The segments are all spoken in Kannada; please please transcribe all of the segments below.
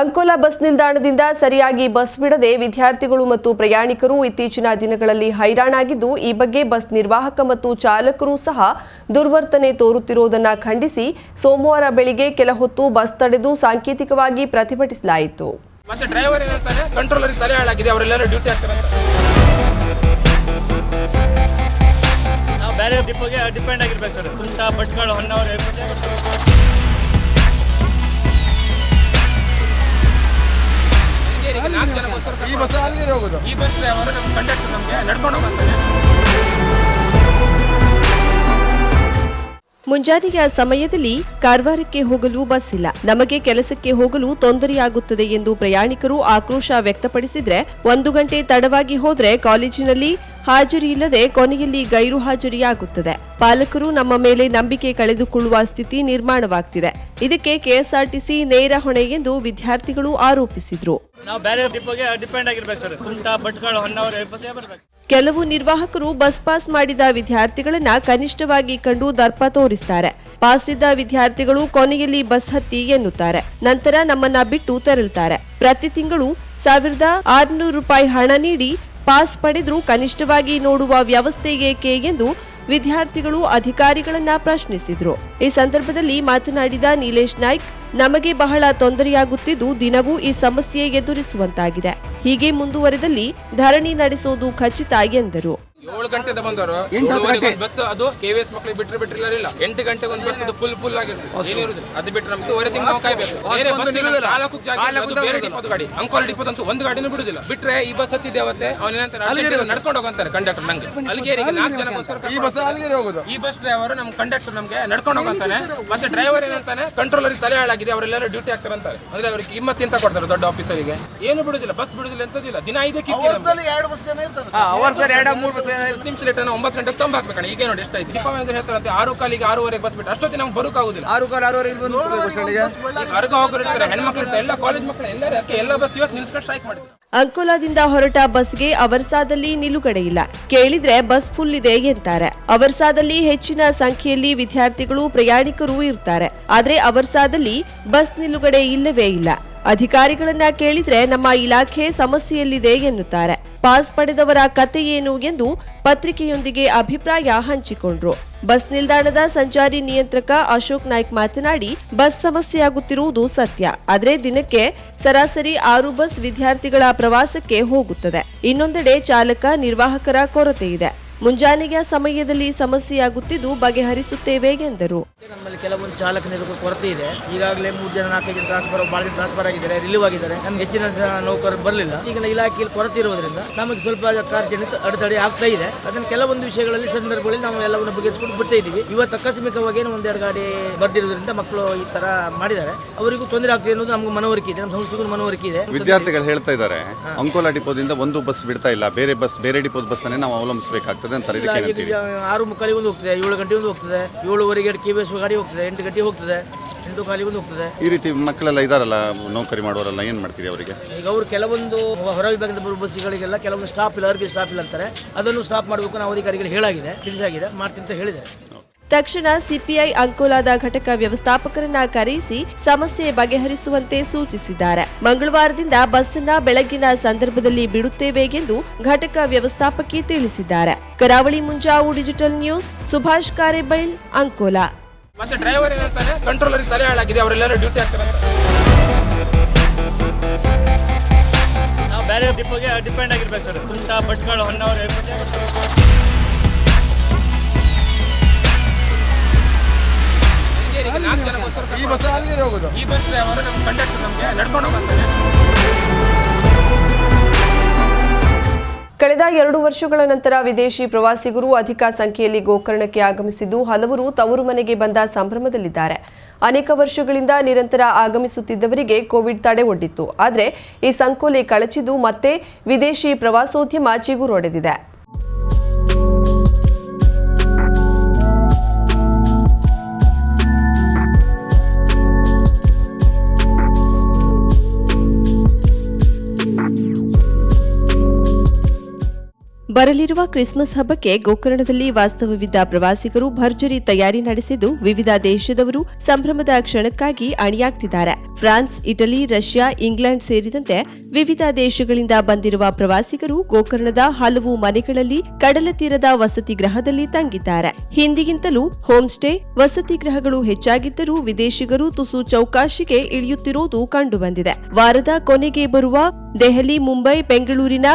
ಅಂಕೋಲಾ ಬಸ್ ನಿಲ್ದಾಣದಿಂದ ಸರಿಯಾಗಿ ಬಸ್ ಬಿಡದೆ ವಿದ್ಯಾರ್ಥಿಗಳು ಮತ್ತು ಪ್ರಯಾಣಿಕರು ಇತ್ತೀಚಿನ ದಿನಗಳಲ್ಲಿ ಹೈರಾಣಾಗಿದ್ದು ಈ ಬಗ್ಗೆ ಬಸ್ ನಿರ್ವಾಹಕ ಮತ್ತು ಚಾಲಕರು ಸಹ ದುರ್ವರ್ತನೆ ತೋರುತ್ತಿರುವುದನ್ನು ಖಂಡಿಸಿ ಸೋಮವಾರ ಬೆಳಿಗ್ಗೆ ಕೆಲ ಹೊತ್ತು ಬಸ್ ತಡೆದು ಸಾಂಕೇತಿಕವಾಗಿ ಪ್ರತಿಭಟಿಸಲಾಯಿತು ಡಿಪೆಂಡ್ ಸರ್ ಈ ಬಸ್ ಅಲ್ಲಿ ಹೋಗೋದು ಈ ಬಸ್ ಅವರು ನಮ್ಮ ಕಂಡಕ್ಟರ್ ನಮಗೆ ನಡ್ಕೊಂಡು ಹೋಗ್ತಾರೆ ಮುಂಜಾನೆಯ ಸಮಯದಲ್ಲಿ ಕಾರವಾರಕ್ಕೆ ಹೋಗಲು ಬಸ್ ಇಲ್ಲ ನಮಗೆ ಕೆಲಸಕ್ಕೆ ಹೋಗಲು ತೊಂದರೆಯಾಗುತ್ತದೆ ಎಂದು ಪ್ರಯಾಣಿಕರು ಆಕ್ರೋಶ ವ್ಯಕ್ತಪಡಿಸಿದ್ರೆ ಒಂದು ಗಂಟೆ ತಡವಾಗಿ ಹೋದ್ರೆ ಕಾಲೇಜಿನಲ್ಲಿ ಹಾಜರಿ ಇಲ್ಲದೆ ಕೊನೆಯಲ್ಲಿ ಗೈರು ಹಾಜರಿಯಾಗುತ್ತದೆ ಪಾಲಕರು ನಮ್ಮ ಮೇಲೆ ನಂಬಿಕೆ ಕಳೆದುಕೊಳ್ಳುವ ಸ್ಥಿತಿ ನಿರ್ಮಾಣವಾಗ್ತಿದೆ ಇದಕ್ಕೆ ಕೆಎಸ್ಆರ್ಟಿಸಿ ನೇರ ಹೊಣೆ ಎಂದು ವಿದ್ಯಾರ್ಥಿಗಳು ಆರೋಪಿಸಿದ್ರು ಕೆಲವು ನಿರ್ವಾಹಕರು ಬಸ್ ಪಾಸ್ ಮಾಡಿದ ವಿದ್ಯಾರ್ಥಿಗಳನ್ನ ಕನಿಷ್ಠವಾಗಿ ಕಂಡು ದರ್ಪ ತೋರಿಸ್ತಾರೆ ಪಾಸ್ ಇದ್ದ ವಿದ್ಯಾರ್ಥಿಗಳು ಕೊನೆಯಲ್ಲಿ ಬಸ್ ಹತ್ತಿ ಎನ್ನುತ್ತಾರೆ ನಂತರ ನಮ್ಮನ್ನ ಬಿಟ್ಟು ತೆರಳುತ್ತಾರೆ ಪ್ರತಿ ತಿಂಗಳು ಸಾವಿರದ ಆರುನೂರು ರೂಪಾಯಿ ಹಣ ನೀಡಿ ಪಾಸ್ ಪಡೆದರೂ ಕನಿಷ್ಠವಾಗಿ ನೋಡುವ ವ್ಯವಸ್ಥೆ ಏಕೆ ಎಂದು ವಿದ್ಯಾರ್ಥಿಗಳು ಅಧಿಕಾರಿಗಳನ್ನ ಪ್ರಶ್ನಿಸಿದ್ರು ಈ ಸಂದರ್ಭದಲ್ಲಿ ಮಾತನಾಡಿದ ನೀಲೇಶ್ ನಾಯ್ಕ್ ನಮಗೆ ಬಹಳ ತೊಂದರೆಯಾಗುತ್ತಿದ್ದು ದಿನವೂ ಈ ಸಮಸ್ಯೆ ಎದುರಿಸುವಂತಾಗಿದೆ ಹೀಗೆ ಮುಂದುವರೆದಲ್ಲಿ ಧರಣಿ ನಡೆಸೋದು ಖಚಿತ ಎಂದರು ಏಳು ಗಂಟೆಯಿಂದ ಬಂದವರು ಎಂಟು ಗಂಟೆ ಬಸ್ ಅದು ಕೆ ವಿ ಎಸ್ ಮಕ್ಕಳಿಗೆ ಬಿಟ್ಟರೆ ಬಿಟ್ಟಿರಲಿಲ್ಲ ಇಲ್ಲ ಎಂಟು ಗಂಟೆಗೆ ಒಂದು ಬಸ್ ಅದು ಫುಲ್ ಫುಲ್ ಆಗಿರ್ತದೆ ಅದು ಬಿಟ್ಟರೆ ನಮ್ಗೆ ಹೊರ ತಿಂಗಳು ನಾವು ಕಾಯ್ಬೇಕು ನಾಲ್ಕು ಜಾಗ ಗಾಡಿ ಅಂಕೋಲ ಡಿಪೋದ್ ಅಂತೂ ಒಂದು ಗಾಡಿನೂ ಬಿಡುದಿಲ್ಲ ಬಿಟ್ರೆ ಈ ಬಸ್ ಹತ್ತಿದೆ ಅವತ್ತೆ ಏನಂತಾರೆ ನಡ್ಕೊಂಡು ಹೋಗಂತಾರೆ ಕಂಡಕ್ಟರ್ ನಂಗೆ ಅಲ್ಲಿಗೇರಿಗೆ ನಾಲ್ಕು ಜನಕ್ಕೋಸ್ಕರ ಈ ಬಸ್ ಅಲ್ಲಿಗೆ ಹೋಗೋದು ಈ ಬಸ್ ಡ್ರೈವರ್ ನಮ್ ಕಂಡಕ್ಟರ್ ನಮಗೆ ನಡ್ಕೊಂಡು ಹೋಗಂತಾನೆ ಮತ್ತೆ ಡ್ರೈವರ್ ಏನಂತಾನೆ ಕಂಟ್ರೋಲರ್ ತಲೆ ಹಾಳಾಗಿದೆ ಅವರೆಲ್ಲರೂ ಡ್ಯೂಟಿ ಆಗ್ತಾರೆ ಅಂತಾರೆ ಅಂದ್ರೆ ಅವ್ರಿಗೆ ಕಿಮ್ಮತ್ ಅಂತ ಕೊಡ್ತಾರೆ ದೊಡ್ಡ ಆಫೀಸರಿಗೆ ಏನು ಬಿಡುದಿಲ್ಲ ಬಸ್ ಬಿಡುದಿಲ್ಲ ಅಂತದಿಲ್ಲ ದಿನ ಐದಕ್ಕೆ ಎರಡು ಬಸ್ ಜನ ಇರ್ತಾರೆ ಮೂರು ಬಸ್ ಹತ್ತು ನಿಮಿಷ ಲೇಟ್ ಒಂಬತ್ತು ಗಂಟೆ ತಂಬ ಹಾಕ್ಬೇಕಣ ಈಗ ನೋಡಿ ಆಯ್ತು ದೀಪಾವಳಿ ಹೇಳ್ತಾರೆ ಆರು ಕಾಲಿಗೆ ಆರೂವರೆಗೆ ಬಸ್ ಬಿಟ್ಟು ಅಷ್ಟೊತ್ತಿ ನಮ್ಗೆ ಬರೋಕ್ಕಾಗುದಿಲ್ಲ ಆರು ಕಾಲ ಆರೂವರೆ ಇಲ್ಲಿ ಬಂದು ಅರ್ಗ ಹೋಗಿರ್ತಾರೆ ಹೆಣ್ಮಕ್ಳು ಇರ್ತಾರೆ ಎಲ್ಲ ಕಾಲೇಜ್ ಮಕ್ಕಳು ಎಲ್ಲರೂ ಅದಕ್ಕೆ ಎಲ್ಲ ಬಸ್ ಇವತ್ತು ನಿಲ್ಸ್ಕೊಂಡು ಸ್ಟ್ರೈಕ್ ಮಾಡಿದ್ರು ಅಂಕೋಲಾದಿಂದ ಹೊರಟ ಬಸ್ಗೆ ಅವರ್ಸಾದಲ್ಲಿ ನಿಲುಗಡೆ ಇಲ್ಲ ಕೇಳಿದ್ರೆ ಬಸ್ ಫುಲ್ ಇದೆ ಎಂತಾರೆ ಅವರ್ಸಾದಲ್ಲಿ ಹೆಚ್ಚಿನ ಸಂಖ್ಯೆಯಲ್ಲಿ ವಿದ್ಯಾರ್ಥಿಗಳು ಪ್ರಯಾಣಿಕರು ಇರ್ತಾರೆ ಆದ್ರೆ ಅವರ್ಸಾದಲ್ಲಿ ಬಸ್ ನಿಲುಗಡೆ ಇಲ್ಲವೇ ಇಲ್ಲ ಅಧಿಕಾರಿಗಳನ್ನ ಕೇಳಿದ್ರೆ ನಮ್ಮ ಇಲಾಖೆ ಸಮಸ್ಯೆಯಲ್ಲಿದೆ ಎನ್ನುತ್ತಾರೆ ಪಾಸ್ ಪಡೆದವರ ಕತೆ ಏನು ಎಂದು ಪತ್ರಿಕೆಯೊಂದಿಗೆ ಅಭಿಪ್ರಾಯ ಹಂಚಿಕೊಂಡ್ರು ಬಸ್ ನಿಲ್ದಾಣದ ಸಂಚಾರಿ ನಿಯಂತ್ರಕ ಅಶೋಕ್ ನಾಯ್ಕ್ ಮಾತನಾಡಿ ಬಸ್ ಸಮಸ್ಯೆಯಾಗುತ್ತಿರುವುದು ಸತ್ಯ ಆದರೆ ದಿನಕ್ಕೆ ಸರಾಸರಿ ಆರು ಬಸ್ ವಿದ್ಯಾರ್ಥಿಗಳ ಪ್ರವಾಸಕ್ಕೆ ಹೋಗುತ್ತದೆ ಇನ್ನೊಂದೆಡೆ ಚಾಲಕ ನಿರ್ವಾಹಕರ ಕೊರತೆ ಇದೆ ಮುಂಜಾನೆಯ ಸಮಯದಲ್ಲಿ ಸಮಸ್ಯೆಯಾಗುತ್ತಿದ್ದು ಬಗೆಹರಿಸುತ್ತೇವೆ ಎಂದರು ನಮ್ಮಲ್ಲಿ ಕೆಲವೊಂದು ಚಾಲಕನಿಗೂ ಕೊರತೆ ಇದೆ ಈಗಾಗಲೇ ಮೂರು ಜನ ನಾಲ್ಕು ಜನ ಟ್ರಾನ್ಸ್ಫರ್ ಭಾಳ ಜನ ಟ್ರಾನ್ಸ್ಫರ್ ಆಗಿದ್ದಾರೆ ರಿಲೀವ್ ಆಗಿದ್ದಾರೆ ನಮ್ಗೆ ಹೆಚ್ಚಿನ ನೌಕರರು ಬರಲಿಲ್ಲ ಈಗ ಇಲಾಖೆಯಲ್ಲಿ ಕೊರತೆ ಇರುವುದರಿಂದ ನಮಗೆ ಸ್ವಲ್ಪ ಕಾರ್ಯ ಅಡೆತಡೆ ಆಗ್ತಾ ಇದೆ ಅದನ್ನ ಕೆಲವೊಂದು ವಿಷಯಗಳಲ್ಲಿ ಸಂದರ್ಭಗಳಲ್ಲಿ ನಾವು ಎಲ್ಲವನ್ನು ಬಗೆಹರಿಸಿಕೊಂಡು ಬರ್ತಾ ಇದ್ದೀವಿ ಇವತ್ತು ಆಕಸ್ಮಿಕವಾಗಿ ಒಂದೆರಡು ಗಾಡಿ ಬರ್ದಿರೋದ್ರಿಂದ ಮಕ್ಕಳು ಈ ತರ ಮಾಡಿದ್ದಾರೆ ಅವರಿಗೂ ತೊಂದರೆ ಆಗ್ತಿದೆ ಅನ್ನೋದು ನಮ್ಗೆ ಮನವರಿಕೆ ಇದೆ ನಮ್ಮ ಸಂಸ್ಥೆಗೂ ಮನವರಿಕೆ ಇದೆ ವಿದ್ಯಾರ್ಥಿಗಳು ಹೇಳ್ತಾ ಇದ್ದಾರೆ ಅಂಕೋಲಾ ಡಿಪೋದಿಂದ ಒಂದು ಬಸ್ ಬಿಡ್ತಾ ಇಲ್ಲ ಬೇರೆ ಬಸ್ ಬೇರೆ ಡಿಪೋದ ಬಸ್ಸನ್ನೇ ನಾವು ಅವಲಂಬಿಸಬೇಕಾಗ್ತದೆ ಆಗ್ತದೆ ಆರು ಮುಖಾಲಿ ಒಂದು ಹೋಗ್ತದೆ ಏಳು ಗಂಟೆ ಒಂದು ಹೋಗ್ತದೆ ಏಳುವರೆಗೆ ಕೆ ಬಿ ಎಸ್ ಗಾಡಿ ಹೋಗ್ತದೆ ಎಂಟು ಗಂಟೆ ಹೋಗ್ತದೆ ಎಂಟು ಕಾಲಿಗೆ ಒಂದು ಹೋಗ್ತದೆ ಈ ರೀತಿ ಮಕ್ಕಳೆಲ್ಲ ಇದಾರಲ್ಲ ನೌಕರಿ ಮಾಡೋರೆಲ್ಲ ಏನು ಮಾಡ್ತೀರಿ ಅವರಿಗೆ ಈಗ ಅವರು ಕೆಲವೊಂದು ಹೊರ ವಿಭಾಗದ ಬರುವ ಬಸ್ಸುಗಳಿಗೆಲ್ಲ ಕೆಲವೊಂದು ಸ್ಟಾಪ್ ಇಲ್ಲ ಅವರಿಗೆ ಸ್ಟಾಪ್ ಇಲ್ಲ ಅಂತಾರೆ ಅದನ್ನು ಸ್ಟಾಪ್ ಮಾಡಬೇಕು ನಾವು ಅಧಿಕಾರಿಗಳು ಹೇಳಾಗಿದೆ ತಿಳಿಸಾಗಿದೆ ಮಾಡ್ತೀನಿ ಅಂತ ಹೇಳಿದ್ದಾರೆ ತಕ್ಷಣ ಸಿಪಿಐ ಅಂಕೋಲಾದ ಘಟಕ ವ್ಯವಸ್ಥಾಪಕರನ್ನ ಕರೆಯಿಸಿ ಸಮಸ್ಯೆ ಬಗೆಹರಿಸುವಂತೆ ಸೂಚಿಸಿದ್ದಾರೆ ಮಂಗಳವಾರದಿಂದ ಬಸ್ಸನ್ನ ಬೆಳಗಿನ ಸಂದರ್ಭದಲ್ಲಿ ಬಿಡುತ್ತೇವೆ ಎಂದು ಘಟಕ ವ್ಯವಸ್ಥಾಪಕಿ ತಿಳಿಸಿದ್ದಾರೆ ಕರಾವಳಿ ಮುಂಜಾವು ಡಿಜಿಟಲ್ ನ್ಯೂಸ್ ಸುಭಾಷ್ ಕಾರೆಬೈಲ್ ಅಂಕೋಲಾ ಮತ್ತೆ ಡ್ರೈವರ್ ಕಂಟ್ರೋಲರ್ ತಲೆ ಡ್ಯೂಟಿ ಡಿಪೆಂಡ್ ಆಗಿರ್ಬೇಕು ಸರ್ ತುಂಟ ಭಟ್ಗಳು ಈ ಬಸ್ ಹೋಗೋದು ಈ ಬಸ್ ನಮ್ಮ ಕಂಡಕ್ಟರ್ ನಮಗೆ ಕಳೆದ ಎರಡು ವರ್ಷಗಳ ನಂತರ ವಿದೇಶಿ ಪ್ರವಾಸಿಗರು ಅಧಿಕ ಸಂಖ್ಯೆಯಲ್ಲಿ ಗೋಕರ್ಣಕ್ಕೆ ಆಗಮಿಸಿದ್ದು ಹಲವರು ತವರು ಮನೆಗೆ ಬಂದ ಸಂಭ್ರಮದಲ್ಲಿದ್ದಾರೆ ಅನೇಕ ವರ್ಷಗಳಿಂದ ನಿರಂತರ ಆಗಮಿಸುತ್ತಿದ್ದವರಿಗೆ ಕೋವಿಡ್ ತಡೆ ಒಡ್ಡಿತ್ತು ಆದರೆ ಈ ಸಂಕೋಲೆ ಕಳಚಿದ್ದು ಮತ್ತೆ ವಿದೇಶಿ ಪ್ರವಾಸೋದ್ಯಮ ಚಿಗುರೊಡೆದಿದೆ ಬರಲಿರುವ ಕ್ರಿಸ್ಮಸ್ ಹಬ್ಬಕ್ಕೆ ಗೋಕರ್ಣದಲ್ಲಿ ವಾಸ್ತವವಿದ್ದ ಪ್ರವಾಸಿಗರು ಭರ್ಜರಿ ತಯಾರಿ ನಡೆಸಿದ್ದು ವಿವಿಧ ದೇಶದವರು ಸಂಭ್ರಮದ ಕ್ಷಣಕ್ಕಾಗಿ ಅಣಿಯಾಗ್ತಿದ್ದಾರೆ ಫ್ರಾನ್ಸ್ ಇಟಲಿ ರಷ್ಯಾ ಇಂಗ್ಲೆಂಡ್ ಸೇರಿದಂತೆ ವಿವಿಧ ದೇಶಗಳಿಂದ ಬಂದಿರುವ ಪ್ರವಾಸಿಗರು ಗೋಕರ್ಣದ ಹಲವು ಮನೆಗಳಲ್ಲಿ ಕಡಲ ತೀರದ ವಸತಿ ಗೃಹದಲ್ಲಿ ತಂಗಿದ್ದಾರೆ ಹಿಂದಿಗಿಂತಲೂ ಹೋಮ್ ಸ್ಟೇ ವಸತಿ ಗೃಹಗಳು ಹೆಚ್ಚಾಗಿದ್ದರೂ ವಿದೇಶಿಗರು ತುಸು ಚೌಕಾಶಿಗೆ ಇಳಿಯುತ್ತಿರುವುದು ಕಂಡುಬಂದಿದೆ ವಾರದ ಕೊನೆಗೆ ಬರುವ ದೆಹಲಿ ಮುಂಬೈ ಬೆಂಗಳೂರಿನ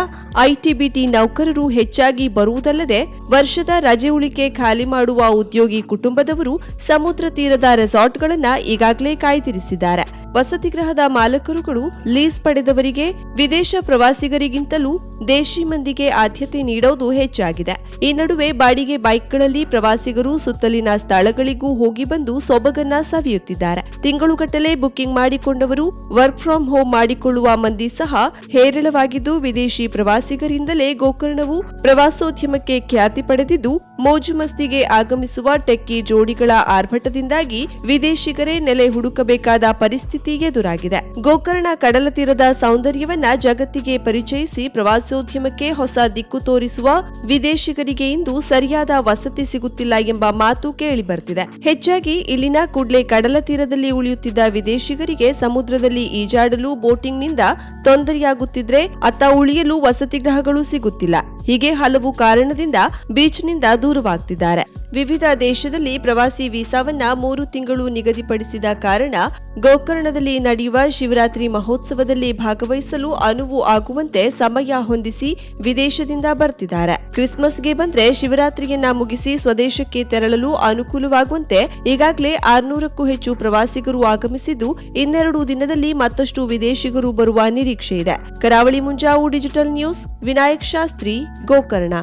ಐಟಿಬಿಟಿ ನೌಕರರು ಹೆಚ್ಚಾಗಿ ಬರುವುದಲ್ಲದೆ ವರ್ಷದ ರಜೆ ಉಳಿಕೆ ಖಾಲಿ ಮಾಡುವ ಉದ್ಯೋಗಿ ಕುಟುಂಬದವರು ಸಮುದ್ರ ತೀರದ ರೆಸಾರ್ಟ್ಗಳನ್ನು ಈಗಾಗಲೇ ಕಾಯ್ದಿರಿಸಿದ್ದಾರೆ ವಸತಿ ಗೃಹದ ಮಾಲಕರುಗಳು ಲೀಸ್ ಪಡೆದವರಿಗೆ ವಿದೇಶ ಪ್ರವಾಸಿಗರಿಗಿಂತಲೂ ದೇಶಿ ಮಂದಿಗೆ ಆದ್ಯತೆ ನೀಡೋದು ಹೆಚ್ಚಾಗಿದೆ ಈ ನಡುವೆ ಬಾಡಿಗೆ ಬೈಕ್ಗಳಲ್ಲಿ ಪ್ರವಾಸಿಗರು ಸುತ್ತಲಿನ ಸ್ಥಳಗಳಿಗೂ ಹೋಗಿ ಬಂದು ಸೊಬಗನ್ನ ಸವಿಯುತ್ತಿದ್ದಾರೆ ತಿಂಗಳುಗಟ್ಟಲೆ ಬುಕ್ಕಿಂಗ್ ಮಾಡಿಕೊಂಡವರು ವರ್ಕ್ ಫ್ರಂ ಹೋಮ್ ಮಾಡಿಕೊಳ್ಳುವ ಮಂದಿ ಸಹ ಹೇರಳವಾಗಿದ್ದು ವಿದೇಶಿ ಪ್ರವಾಸಿಗರಿಂದಲೇ ಗೋಕರ್ಣವು ಪ್ರವಾಸೋದ್ಯಮಕ್ಕೆ ಖ್ಯಾತಿ ಪಡೆದಿದ್ದು ಮೋಜು ಮಸ್ತಿಗೆ ಆಗಮಿಸುವ ಟೆಕ್ಕಿ ಜೋಡಿಗಳ ಆರ್ಭಟದಿಂದಾಗಿ ವಿದೇಶಿಗರೇ ನೆಲೆ ಹುಡುಕಬೇಕಾದ ಪರಿಸ್ಥಿತಿ ಪರಿಸ್ಥಿತಿ ಎದುರಾಗಿದೆ ಗೋಕರ್ಣ ಕಡಲ ತೀರದ ಸೌಂದರ್ಯವನ್ನ ಜಗತ್ತಿಗೆ ಪರಿಚಯಿಸಿ ಪ್ರವಾಸೋದ್ಯಮಕ್ಕೆ ಹೊಸ ದಿಕ್ಕು ತೋರಿಸುವ ವಿದೇಶಿಗರಿಗೆ ಇಂದು ಸರಿಯಾದ ವಸತಿ ಸಿಗುತ್ತಿಲ್ಲ ಎಂಬ ಮಾತು ಬರ್ತಿದೆ ಹೆಚ್ಚಾಗಿ ಇಲ್ಲಿನ ಕುಡ್ಲೆ ಕಡಲ ತೀರದಲ್ಲಿ ಉಳಿಯುತ್ತಿದ್ದ ವಿದೇಶಿಗರಿಗೆ ಸಮುದ್ರದಲ್ಲಿ ಈಜಾಡಲು ಬೋಟಿಂಗ್ನಿಂದ ತೊಂದರೆಯಾಗುತ್ತಿದ್ರೆ ಅತ್ತ ಉಳಿಯಲು ವಸತಿ ಗ್ರಹಗಳು ಸಿಗುತ್ತಿಲ್ಲ ಹೀಗೆ ಹಲವು ಕಾರಣದಿಂದ ಬೀಚ್ನಿಂದ ದೂರವಾಗ್ತಿದ್ದಾರೆ ವಿವಿಧ ದೇಶದಲ್ಲಿ ಪ್ರವಾಸಿ ವೀಸಾವನ್ನ ಮೂರು ತಿಂಗಳು ನಿಗದಿಪಡಿಸಿದ ಕಾರಣ ಗೋಕರ್ಣದಲ್ಲಿ ನಡೆಯುವ ಶಿವರಾತ್ರಿ ಮಹೋತ್ಸವದಲ್ಲಿ ಭಾಗವಹಿಸಲು ಅನುವು ಆಗುವಂತೆ ಸಮಯ ಹೊಂದಿಸಿ ವಿದೇಶದಿಂದ ಬರ್ತಿದ್ದಾರೆ ಕ್ರಿಸ್ಮಸ್ಗೆ ಬಂದ್ರೆ ಶಿವರಾತ್ರಿಯನ್ನ ಮುಗಿಸಿ ಸ್ವದೇಶಕ್ಕೆ ತೆರಳಲು ಅನುಕೂಲವಾಗುವಂತೆ ಈಗಾಗಲೇ ಆರ್ನೂರಕ್ಕೂ ಹೆಚ್ಚು ಪ್ರವಾಸಿಗರು ಆಗಮಿಸಿದ್ದು ಇನ್ನೆರಡು ದಿನದಲ್ಲಿ ಮತ್ತಷ್ಟು ವಿದೇಶಿಗರು ಬರುವ ನಿರೀಕ್ಷೆ ಇದೆ ಕರಾವಳಿ ಮುಂಜಾವು ಡಿಜಿಟಲ್ ನ್ಯೂಸ್ ವಿನಾಯಕ್ ಶಾಸ್ತ್ರಿ ಗೋಕರ್ಣ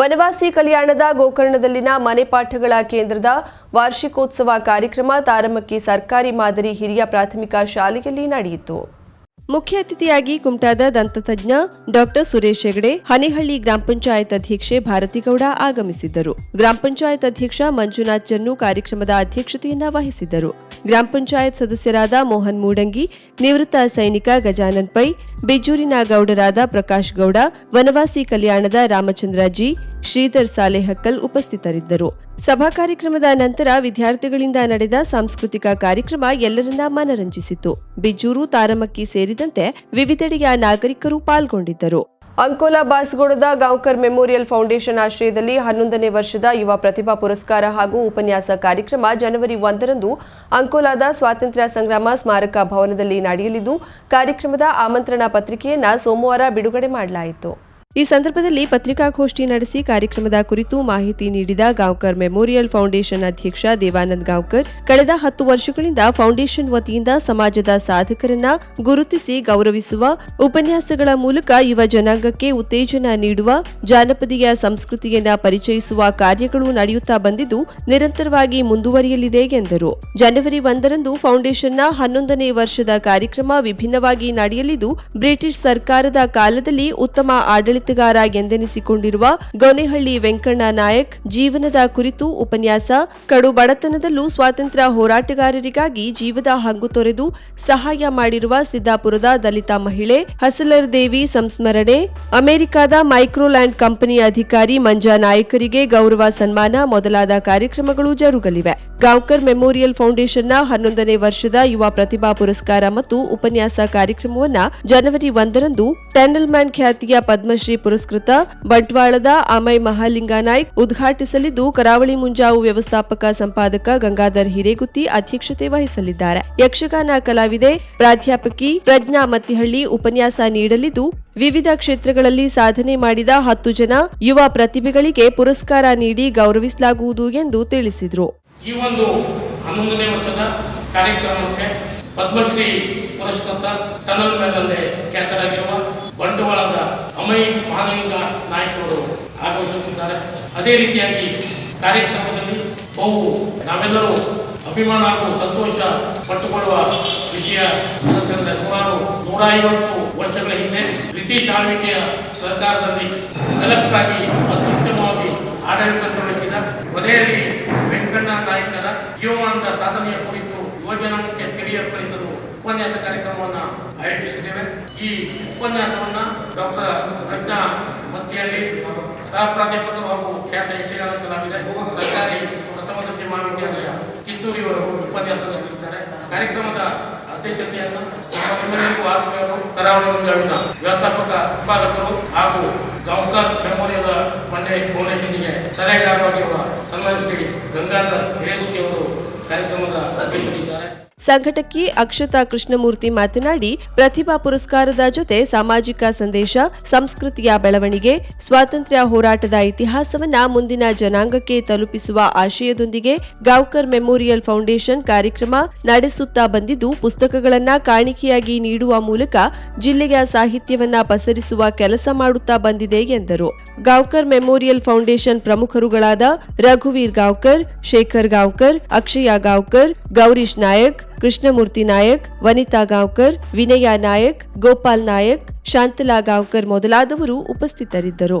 ವನವಾಸಿ ಕಲ್ಯಾಣದ ಗೋಕರ್ಣದಲ್ಲಿನ ಮನೆಪಾಠಗಳ ಕೇಂದ್ರದ ವಾರ್ಷಿಕೋತ್ಸವ ಕಾರ್ಯಕ್ರಮ ತಾರಮಕ್ಕಿ ಸರ್ಕಾರಿ ಮಾದರಿ ಹಿರಿಯ ಪ್ರಾಥಮಿಕ ಶಾಲೆಯಲ್ಲಿ ನಡೆಯಿತು ಮುಖ್ಯ ಅತಿಥಿಯಾಗಿ ಕುಮಟಾದ ದಂತತಜ್ಞ ಡಾಕ್ಟರ್ ಸುರೇಶ್ ಹೆಗಡೆ ಹನಿಹಳ್ಳಿ ಗ್ರಾಮ ಪಂಚಾಯತ್ ಅಧ್ಯಕ್ಷೆ ಭಾರತಿಗೌಡ ಆಗಮಿಸಿದ್ದರು ಗ್ರಾಮ ಪಂಚಾಯತ್ ಅಧ್ಯಕ್ಷ ಮಂಜುನಾಥ್ ಚನ್ನು ಕಾರ್ಯಕ್ರಮದ ಅಧ್ಯಕ್ಷತೆಯನ್ನ ವಹಿಸಿದ್ದರು ಗ್ರಾಮ ಪಂಚಾಯತ್ ಸದಸ್ಯರಾದ ಮೋಹನ್ ಮೂಡಂಗಿ ನಿವೃತ್ತ ಸೈನಿಕ ಗಜಾನನ್ ಪೈ ಬಿಜೂರಿನ ಗೌಡರಾದ ಪ್ರಕಾಶ್ ಗೌಡ ವನವಾಸಿ ಕಲ್ಯಾಣದ ರಾಮಚಂದ್ರ ಜಿ ಶ್ರೀಧರ್ ಸಾಲೆಹಕ್ಕಲ್ ಉಪಸ್ಥಿತರಿದ್ದರು ಸಭಾ ಕಾರ್ಯಕ್ರಮದ ನಂತರ ವಿದ್ಯಾರ್ಥಿಗಳಿಂದ ನಡೆದ ಸಾಂಸ್ಕೃತಿಕ ಕಾರ್ಯಕ್ರಮ ಎಲ್ಲರನ್ನ ಮನರಂಜಿಸಿತು ಬಿಜೂರು ತಾರಮಕ್ಕಿ ಸೇರಿದಂತೆ ವಿವಿಧೆಡೆಯ ನಾಗರಿಕರು ಪಾಲ್ಗೊಂಡಿದ್ದರು ಅಂಕೋಲಾ ಬಾಸಗೋಡದ ಗಾಂವ್ಕರ್ ಮೆಮೋರಿಯಲ್ ಫೌಂಡೇಶನ್ ಆಶ್ರಯದಲ್ಲಿ ಹನ್ನೊಂದನೇ ವರ್ಷದ ಯುವ ಪ್ರತಿಭಾ ಪುರಸ್ಕಾರ ಹಾಗೂ ಉಪನ್ಯಾಸ ಕಾರ್ಯಕ್ರಮ ಜನವರಿ ಒಂದರಂದು ಅಂಕೋಲಾದ ಸ್ವಾತಂತ್ರ್ಯ ಸಂಗ್ರಾಮ ಸ್ಮಾರಕ ಭವನದಲ್ಲಿ ನಡೆಯಲಿದ್ದು ಕಾರ್ಯಕ್ರಮದ ಆಮಂತ್ರಣ ಪತ್ರಿಕೆಯನ್ನು ಸೋಮವಾರ ಬಿಡುಗಡೆ ಮಾಡಲಾಯಿತು ಈ ಸಂದರ್ಭದಲ್ಲಿ ಪತ್ರಿಕಾಗೋಷ್ಠಿ ನಡೆಸಿ ಕಾರ್ಯಕ್ರಮದ ಕುರಿತು ಮಾಹಿತಿ ನೀಡಿದ ಗಾಂವ್ಕರ್ ಮೆಮೋರಿಯಲ್ ಫೌಂಡೇಶನ್ ಅಧ್ಯಕ್ಷ ದೇವಾನಂದ್ ಗಾಂವ್ಕರ್ ಕಳೆದ ಹತ್ತು ವರ್ಷಗಳಿಂದ ಫೌಂಡೇಶನ್ ವತಿಯಿಂದ ಸಮಾಜದ ಸಾಧಕರನ್ನ ಗುರುತಿಸಿ ಗೌರವಿಸುವ ಉಪನ್ಯಾಸಗಳ ಮೂಲಕ ಯುವ ಜನಾಂಗಕ್ಕೆ ಉತ್ತೇಜನ ನೀಡುವ ಜಾನಪದೀಯ ಸಂಸ್ಕೃತಿಯನ್ನ ಪರಿಚಯಿಸುವ ಕಾರ್ಯಗಳು ನಡೆಯುತ್ತಾ ಬಂದಿದ್ದು ನಿರಂತರವಾಗಿ ಮುಂದುವರಿಯಲಿದೆ ಎಂದರು ಜನವರಿ ಒಂದರಂದು ಫೌಂಡೇಶನ್ನ ಹನ್ನೊಂದನೇ ವರ್ಷದ ಕಾರ್ಯಕ್ರಮ ವಿಭಿನ್ನವಾಗಿ ನಡೆಯಲಿದ್ದು ಬ್ರಿಟಿಷ್ ಸರ್ಕಾರದ ಕಾಲದಲ್ಲಿ ಉತ್ತಮ ಆಡಳಿತ ಸಾಹಿತ್ಯಗಾರ ಎಂದೆನಿಸಿಕೊಂಡಿರುವ ಗೊನೆಹಳ್ಳಿ ವೆಂಕಣ್ಣ ನಾಯಕ್ ಜೀವನದ ಕುರಿತು ಉಪನ್ಯಾಸ ಕಡು ಬಡತನದಲ್ಲೂ ಸ್ವಾತಂತ್ರ್ಯ ಹೋರಾಟಗಾರರಿಗಾಗಿ ಜೀವದ ಹಂಗು ತೊರೆದು ಸಹಾಯ ಮಾಡಿರುವ ಸಿದ್ದಾಪುರದ ದಲಿತ ಮಹಿಳೆ ಹಸಲರ್ ದೇವಿ ಸಂಸ್ಮರಣೆ ಅಮೆರಿಕದ ಮೈಕ್ರೋಲ್ಯಾಂಡ್ ಕಂಪನಿ ಅಧಿಕಾರಿ ಮಂಜಾ ನಾಯಕರಿಗೆ ಗೌರವ ಸನ್ಮಾನ ಮೊದಲಾದ ಕಾರ್ಯಕ್ರಮಗಳು ಜರುಗಲಿವೆ ಗಾಂವ್ಕರ್ ಮೆಮೋರಿಯಲ್ ಫೌಂಡೇಶನ್ನ ಹನ್ನೊಂದನೇ ವರ್ಷದ ಯುವ ಪ್ರತಿಭಾ ಪುರಸ್ಕಾರ ಮತ್ತು ಉಪನ್ಯಾಸ ಕಾರ್ಯಕ್ರಮವನ್ನು ಜನವರಿ ಒಂದರಂದು ಮ್ಯಾನ್ ಖ್ಯಾತಿಯ ಪದ್ಮಶ್ರೀ ಪುರಸ್ಕೃತ ಬಂಟ್ವಾಳದ ಅಮೈ ಮಹಾಲಿಂಗ ನಾಯ್ಕ್ ಉದ್ಘಾಟಿಸಲಿದ್ದು ಕರಾವಳಿ ಮುಂಜಾವು ವ್ಯವಸ್ಥಾಪಕ ಸಂಪಾದಕ ಗಂಗಾಧರ್ ಹಿರೇಗುತ್ತಿ ಅಧ್ಯಕ್ಷತೆ ವಹಿಸಲಿದ್ದಾರೆ ಯಕ್ಷಗಾನ ಕಲಾವಿದೆ ಪ್ರಾಧ್ಯಾಪಕಿ ಪ್ರಜ್ಞಾ ಮತ್ತಿಹಳ್ಳಿ ಉಪನ್ಯಾಸ ನೀಡಲಿದ್ದು ವಿವಿಧ ಕ್ಷೇತ್ರಗಳಲ್ಲಿ ಸಾಧನೆ ಮಾಡಿದ ಹತ್ತು ಜನ ಯುವ ಪ್ರತಿಭೆಗಳಿಗೆ ಪುರಸ್ಕಾರ ನೀಡಿ ಗೌರವಿಸಲಾಗುವುದು ಎಂದು ತಿಳಿಸಿದರು ಈ ಒಂದು ವರ್ಷದ ಕಾರ್ಯಕ್ರಮಕ್ಕೆ ಪದ್ಮಶ್ರೀ ಪುರಸ್ಕೃತ ಮೇಲೆ ಖ್ಯಾತರಾಗಿರುವ ಬಂಟವಾಳದ ಅಮಯ ಮಹಾಲಿಂಗ ನಾಯಕರು ಆಗಮಿಸುತ್ತಿದ್ದಾರೆ ಅದೇ ರೀತಿಯಾಗಿ ಕಾರ್ಯಕ್ರಮದಲ್ಲಿ ಬಹು ನಾವೆಲ್ಲರೂ ಅಭಿಮಾನ ಹಾಗೂ ಸಂತೋಷ ಪಟ್ಟುಕೊಳ್ಳುವ ವಿಷಯ ಸುಮಾರು ನೂರ ಐವತ್ತು ವರ್ಷಗಳ ಹಿಂದೆ ಬ್ರಿಟಿಷ್ ಆಳ್ವಿಕೆಯ ಸರ್ಕಾರದಲ್ಲಿ ಸೆಲೆಕ್ಟ್ ಆಗಿ ಅತ್ಯುತ್ತಮವಾಗಿ ಆಡಳಿತ ನಡೆಸಿದ ಕೊನೆಯಲ್ಲಿ ವೆಂಕಣ್ಣ ನಾಯಕರ ಜೀವಮಾನದ ಸಾಧನೆಯ ಕುರಿತು ಯುವಜನಕ್ಕೆ ತಿಳಿಯರ್ಪಡಿಸಲು ಉಪನ್ಯಾಸ ಕಾರ್ಯಕ್ರಮವನ್ನು ಆಯೋಜಿಸಿದ್ದೇವೆ ಈ ಉಪನ್ಯಾಸವನ್ನ ಡಾಕ್ಟರ್ ಪ್ರಜ್ಞಾ ಮತ್ತಿಯಲ್ಲಿ ಸಹ ಪ್ರಾಧ್ಯಾಪಕರು ಹಾಗೂ ಖ್ಯಾತ ಸರ್ಕಾರಿ ಪ್ರಥಮ ದರ್ಜೆ ಮಹಾವಿದ್ಯಾಲಯ ಕಿತ್ತೂರಿಯವರು ಉಪನ್ಯಾಸದಲ್ಲಿರುತ್ತಾರೆ ಕಾರ್ಯಕ್ರಮದ ಅಧ್ಯಕ್ಷತೆಯನ್ನು ಆತ್ಮೀಯರು ಕರಾವಳಿ ಮುಂಜಾವಿನ ವ್ಯವಸ್ಥಾಪಕ ಉತ್ಪಾದಕರು ಹಾಗೂ ಗಾಂವ್ಕರ್ ಮೆಮೋರಿಯಲ್ ಮಂಡೆ ಫೌಂಡೇಶನ್ಗೆ ಸಲಹೆಗಾರರಾಗಿರುವ ಸನ್ಮಾನ ಶ್ರೀ ಗಂಗಾಧರ್ ಅವರು ಕಾರ್ಯಕ್ರಮದ ಅಧ್ಯಕ್ಷತೆ ಸಂಘಟಕಿ ಅಕ್ಷತಾ ಕೃಷ್ಣಮೂರ್ತಿ ಮಾತನಾಡಿ ಪ್ರತಿಭಾ ಪುರಸ್ಕಾರದ ಜೊತೆ ಸಾಮಾಜಿಕ ಸಂದೇಶ ಸಂಸ್ಕೃತಿಯ ಬೆಳವಣಿಗೆ ಸ್ವಾತಂತ್ರ್ಯ ಹೋರಾಟದ ಇತಿಹಾಸವನ್ನು ಮುಂದಿನ ಜನಾಂಗಕ್ಕೆ ತಲುಪಿಸುವ ಆಶಯದೊಂದಿಗೆ ಗಾವ್ಕರ್ ಮೆಮೋರಿಯಲ್ ಫೌಂಡೇಶನ್ ಕಾರ್ಯಕ್ರಮ ನಡೆಸುತ್ತಾ ಬಂದಿದ್ದು ಪುಸ್ತಕಗಳನ್ನ ಕಾಣಿಕೆಯಾಗಿ ನೀಡುವ ಮೂಲಕ ಜಿಲ್ಲೆಯ ಸಾಹಿತ್ಯವನ್ನ ಪಸರಿಸುವ ಕೆಲಸ ಮಾಡುತ್ತಾ ಬಂದಿದೆ ಎಂದರು ಗಾವ್ಕರ್ ಮೆಮೋರಿಯಲ್ ಫೌಂಡೇಶನ್ ಪ್ರಮುಖರುಗಳಾದ ರಘುವೀರ್ ಗಾವ್ಕರ್ ಶೇಖರ್ ಗಾವ್ಕರ್ ಅಕ್ಷಯ ಗಾವ್ಕರ್ ಗೌರೀಶ್ ನಾಯಕ್ ಕೃಷ್ಣಮೂರ್ತಿ ನಾಯಕ್ ವನಿತಾ ಗಾಂವ್ಕರ್ ವಿನಯ ನಾಯಕ್ ಗೋಪಾಲ್ ನಾಯಕ್ ಶಾಂತಲಾ ಗಾಂವ್ಕರ್ ಮೊದಲಾದವರು ಉಪಸ್ಥಿತರಿದ್ದರು